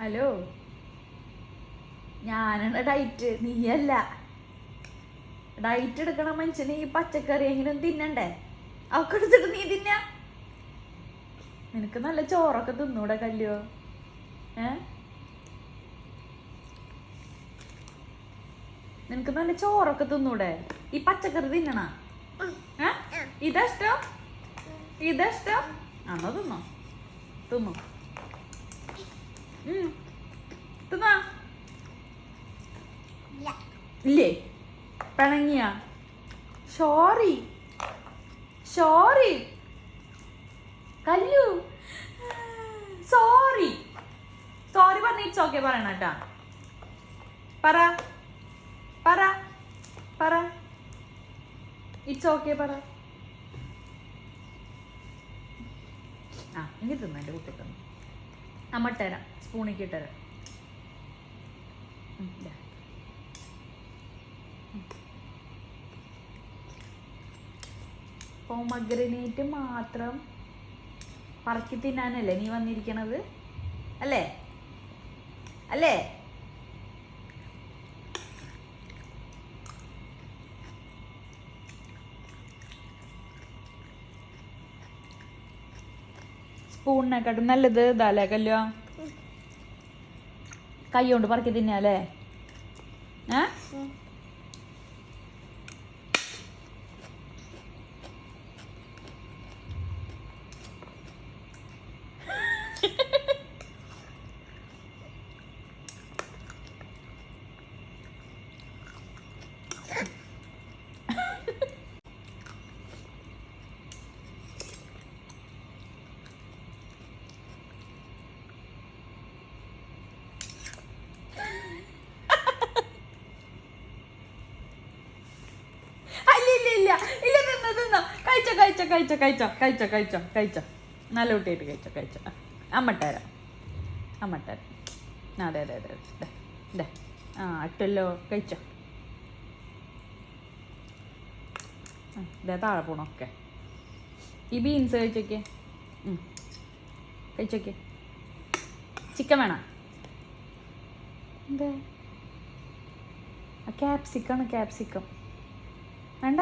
Hello? ഞാനാണ് diet നീയല്ല. Diet എടുക്കണ മനുഷ്യന് ഈ പച്ചക്കറി എങ്കിലും തിന്നണ്ടേ? അവക്ക് എടുത്തിട്ട് നീ തിന്ന. നിനക്ക് നല്ല ചോറൊക്കെ തിന്നൂടെ കല്ലോ ഏ? നിനക്ക് നല്ല ചോറൊക്കെ തിന്നൂടെ? ഈ പച്ചക്കറി തിന്നണ? ഏ? ഇതാ ഇഷ്ടം? ഇതാ ഇഷ്ടം? ആണോ തിന്നോ? തിന്നു. തിന്നാ? ഇല്ലേ? പിണങ്ങിയ? Sorry sorry Kallu. Sorry sorry പറഞ്ഞ ഇറ്റ്സ് ഓക്കെ പറയണ കേട്ടാ. പറ. പറ. പറ. ഇറ്റ്സ് ഓക്കെ പറ. ആ എനിക്ക് തിന്നു എന്റെ അമ്മ തരാം സ്പൂണിക്ക് ഇട്ടരാം. പോമഗ്രനേറ്റ് മാത്രം പറക്കി തിന്നാനല്ലേ നീ വന്നിരിക്കണത്? അല്ലേ? അല്ലേ? സ്പൂണിനെക്കാട്ടും നല്ലത് ഇതാലേ കല്ലോ കൈ കൊണ്ട് പറക്കി തിന്നാലേ. ഏ? ഇല്ല തിന്നോ തിന്നോ കഴിച്ചോ കഴിച്ചോ കഴിച്ചോ കഴിച്ചോ കഴിച്ചോ കഴിച്ചോ കഴിച്ചോ. നല്ല കുട്ടിയായിട്ട് കഴിച്ചോ കഴിച്ചോ. അമ്മട്ടേരാ അമ്മട്ടേര അതെ അതെ അതെ അതെ ദേ ആ അട്ടല്ലോ കഴിച്ചോ. താഴെ പോണോ? പോണൊക്കെ ഈ ബീൻസ് കഴിച്ചോക്കെ കഴിച്ചോക്കെ ചിക്കൻ വേണം? എന്താ ക്യാപ്സിക്കാണ് ക്യാപ്സിക്കം. വേണ്ട?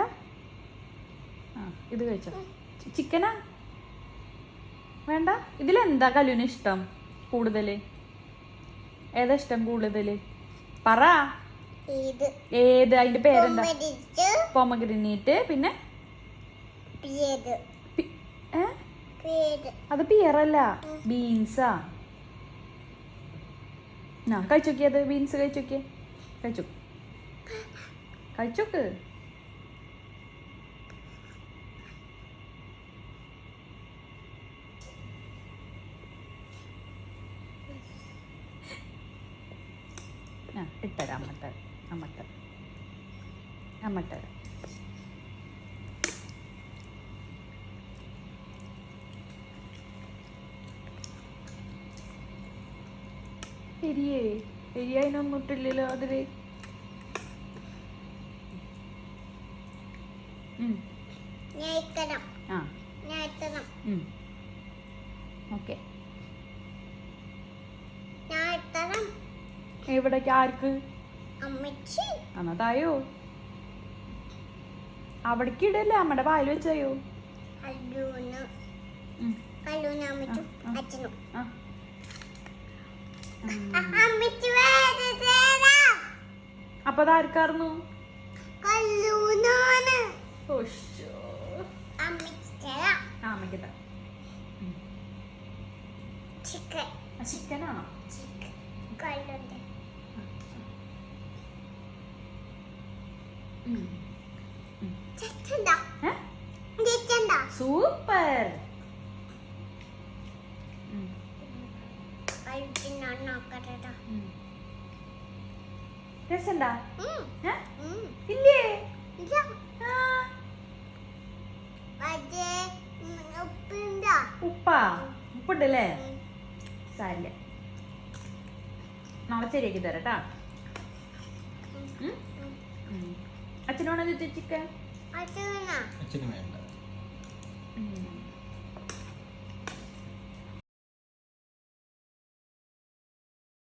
ഇത് കഴിച്ചോ. ചിക്കനാ? വേണ്ട. ഇതിലെന്താ കല്ലുവിന് ഇഷ്ടം കൂടുതൽ ഏതാ ഇഷ്ടം കൂടുതൽ പറ. ഏത്? അതിന്റെ പേരെന്താ? പൊമഗ്രനീറ്റ്. പിന്നെ? അത് പിയറല്ല. ബീൻസാ. ആ കഴിച്ചോക്കിയത് ബീൻസ് കഴിച്ചോക്കിയേ. കഴിച്ചു. കഴിച്ചോക്ക്. ആ ഇട്ടരാം അമ്മട്ട അമ്മട്ട അമ്മട്ട. എരിയേ എരി അതിനൊന്നും ഇട്ടില്ലല്ലോ അതിൽ. ഉം. ഞായ്ക്കണം ആ. ഞായ്ക്കണം ഓക്കെ ഞായ്ക്കണം എവിടേക്ക്? ആർക്ക്? അന്നതായോ? അവിടേക്ക് ഇടല്ലേ? അമ്മയുടെ വായിൽ വെച്ചായോ? അപ്പൊ ഉം. ചിക്കനാണോ? അമ്മച്ചും ആ, ആ. അച്ഛനും ആ ഉം. അമ്മച്ചി വേറെ തരാം അപ്പൊ അതാർക്കായിരുന്നു കല്ലൂനാണ് ഓശോ. അമ്മച്ചി തരാം ആ അമ്മയ്ക്ക് താ. ചിക്കൻ ആ ചിക്കനാണോ ചിക്കൻ കല്ലുണ്ട് ഉം. ചെറ്റണ്ട ഏ? ചെറ്റണ്ട സൂപ്പർ. രസണ്ടാ ഇല്ലേ? ഉപ്പാ? ഉപ്പുണ്ടല്ലേ? സാരില്ല. നാളെ ശരിയാക്കി തരാം കേട്ടാ അച്ഛനോണെന്ത് ചിക്കൻ അച്ഛനും അച്ഛനും വേണ്ട.